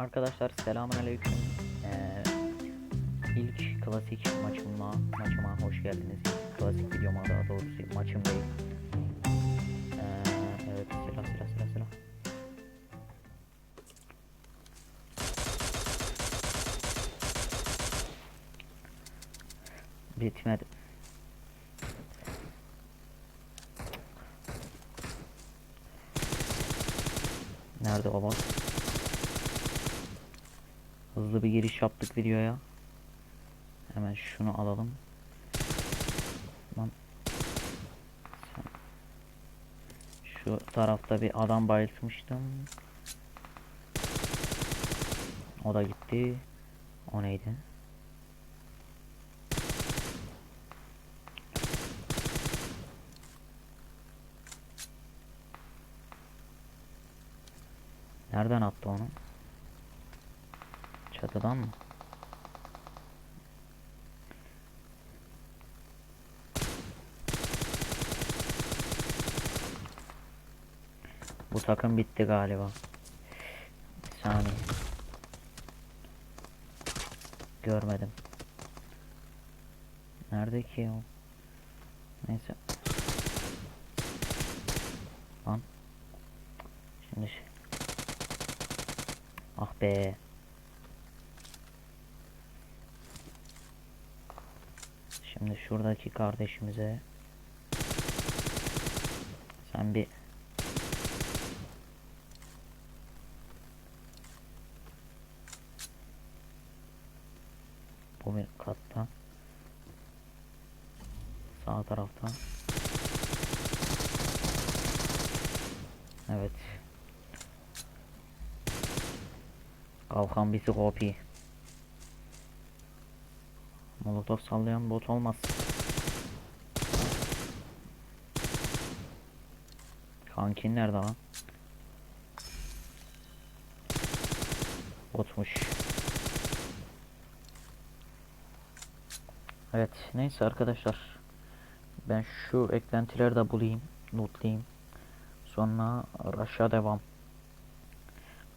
Arkadaşlar selamünaleyküm. Ee, ilk klasik maçıma maçıma hoş geldiniz. Klasik videoma daha doğrusu maçım değil. Ee, evet silah silah silah silah. Bitmedi. Nerede o bot? Hızlı bir giriş yaptık videoya. Hemen şunu alalım. Şu tarafta bir adam bayıltmıştım. O da gitti. O neydi? Nereden attı onu? Çatıdan mı? Bu takım bitti galiba. Bir saniye. Görmedim. Nerede ki o? Neyse. Lan. Şimdi şey. Ah be. Şimdi şuradaki kardeşimize sen bir bu bir katta sağ tarafta evet. Kalkan bizi kopi Molotof sallayan bot olmaz. Kankin nerede lan? Botmuş. Evet neyse arkadaşlar. Ben şu eklentileri de bulayım. Lootlayayım. Sonra aşağı devam.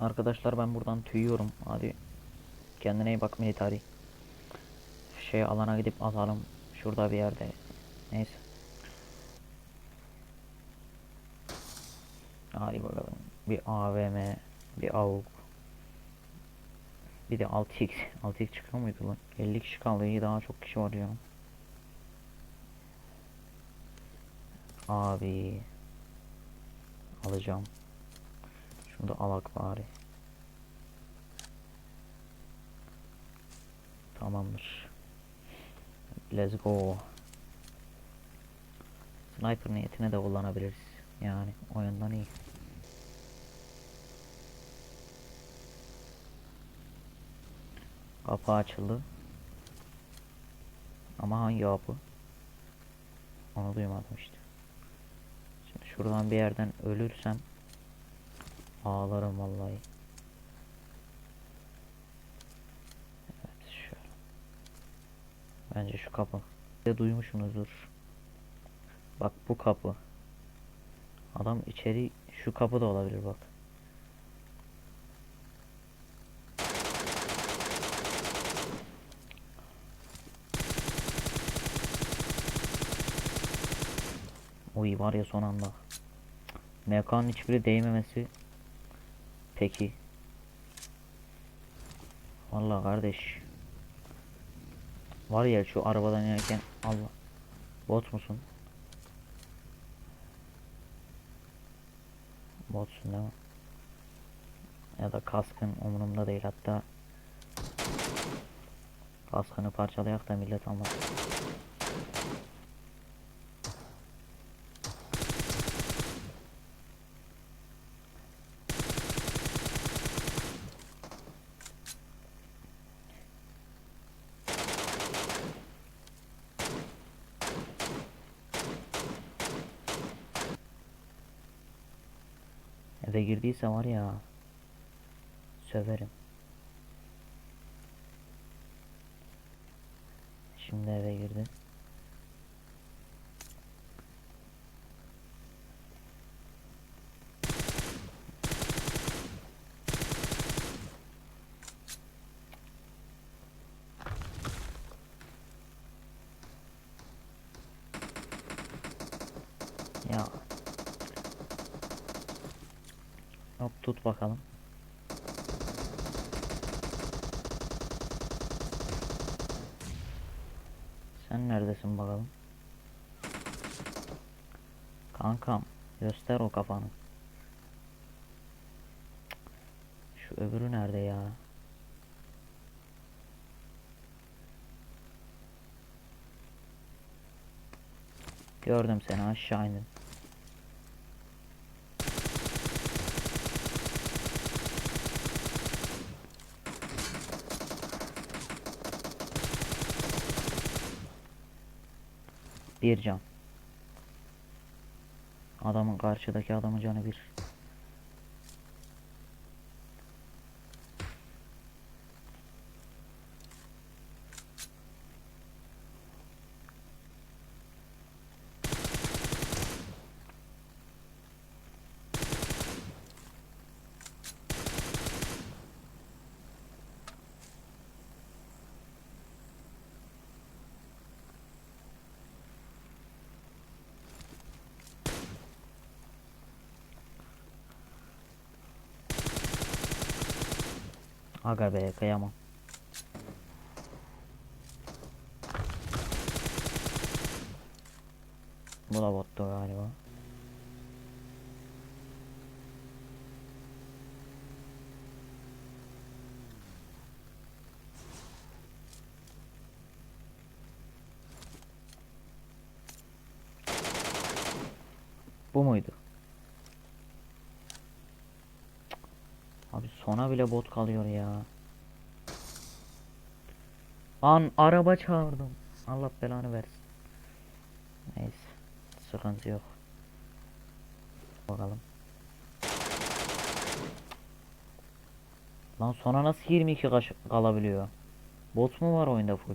Arkadaşlar ben buradan tüyüyorum. Hadi kendine iyi bak military şey alana gidip atalım. Şurada bir yerde. Neyse. Hadi bakalım. Bir AVM, bir AUK. Bir de 6x. 6x çıkıyor muydu lan? 50 kişi kaldı. İyi daha çok kişi var ya. Abi. Alacağım. Şunu da alak bari. Tamamdır. Let's go. Sniper niyetine de kullanabiliriz. Yani oyundan iyi. Kapı açıldı. Ama hangi kapı? Onu duymadım işte. Şimdi şuradan bir yerden ölürsem ağlarım vallahi. Evet şöyle. Bence şu kapı. De duymuşsunuzdur. Bak bu kapı. Adam içeri şu kapı da olabilir bak. Oy var ya son anda. MK'nın hiçbiri değmemesi. Peki. Vallahi kardeş. Var ya şu arabadan inerken Allah. Bot musun? Botsun değil mi? Ya da kaskın umurumda değil hatta kaskını parçalayak da millet almaz. Eve girdiyse var ya söverim. Şimdi eve girdi. Tut bakalım. Sen neredesin bakalım? Kankam göster o kafanı. Şu öbürü nerede ya? Gördüm seni aşağı indin. Bir can. Adamın karşıdaki adamın canı bir. Aga be kıyamam. Bu da bottu galiba. Bu muydu? Abi sona bile bot kalıyor ya. An araba çağırdım. Allah belanı versin. Neyse. Sıkıntı yok. Bakalım. Lan sona nasıl 22 kaş kalabiliyor? Bot mu var oyunda full?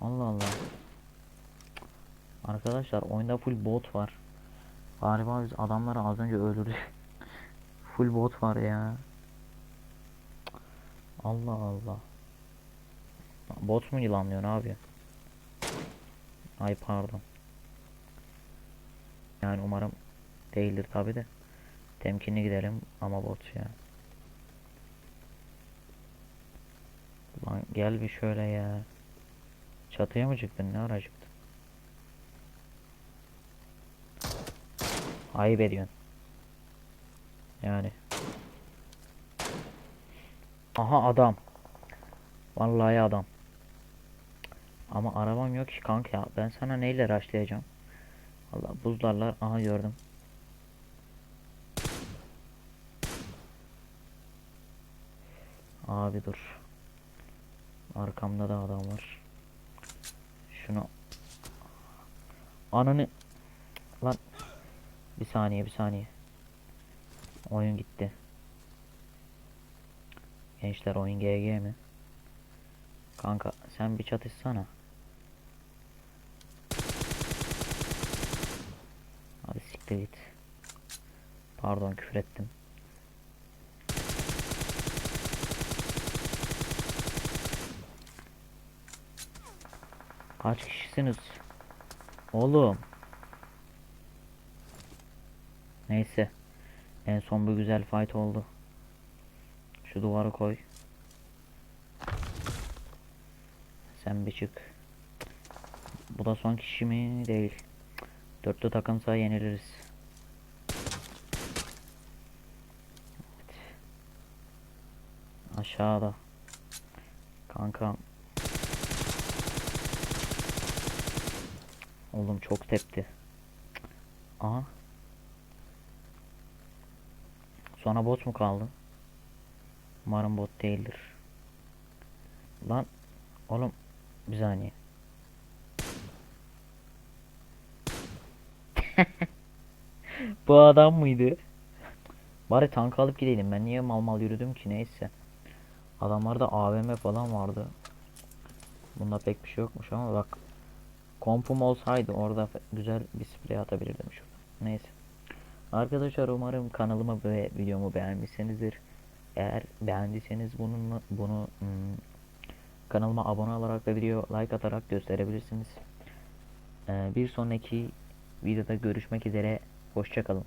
Allah Allah. Arkadaşlar oyunda full bot var. Galiba biz adamları az önce öldürdük. Full bot var ya. Allah Allah. Bot mu yılanlıyor abi? Ay pardon. Yani umarım değildir tabi de. Temkinli gidelim ama bot ya. Lan gel bir şöyle ya. Çatıya mı çıktın? Ne ara çıktın? Ayıp ediyorsun. Yani. Aha adam. Vallahi adam. Ama arabam yok ki kanka ya. Ben sana neyle raşlayacağım? Allah buzlarlar. Aha gördüm. Abi dur. Arkamda da adam var. Şunu Ananı Lan Bir saniye bir saniye Oyun gitti Gençler oyun GG mi? Kanka sen bir çatışsana Hadi siktir git Pardon küfür ettim Kaç kişisiniz? Oğlum. Neyse. En son bu güzel fight oldu. Şu duvarı koy. Sen bir çık. Bu da son kişi mi? Değil. Dörtlü takımsa yeniliriz. Evet. Aşağıda. Kanka Oğlum çok tepti. Aha. Sonra bot mu kaldı? Umarım bot değildir. Lan oğlum bir saniye. Bu adam mıydı? Bari tank alıp gidelim. Ben niye mal mal yürüdüm ki neyse. Adamlarda AVM falan vardı. Bunda pek bir şey yokmuş ama bak Kompum olsaydı orada güzel bir sprey atabilirdim şurada. Neyse. Arkadaşlar umarım kanalımı ve videomu beğenmişsinizdir. Eğer beğendiyseniz bunun bunu hmm, kanalıma abone olarak ve video like atarak gösterebilirsiniz. Ee, bir sonraki videoda görüşmek üzere. Hoşçakalın.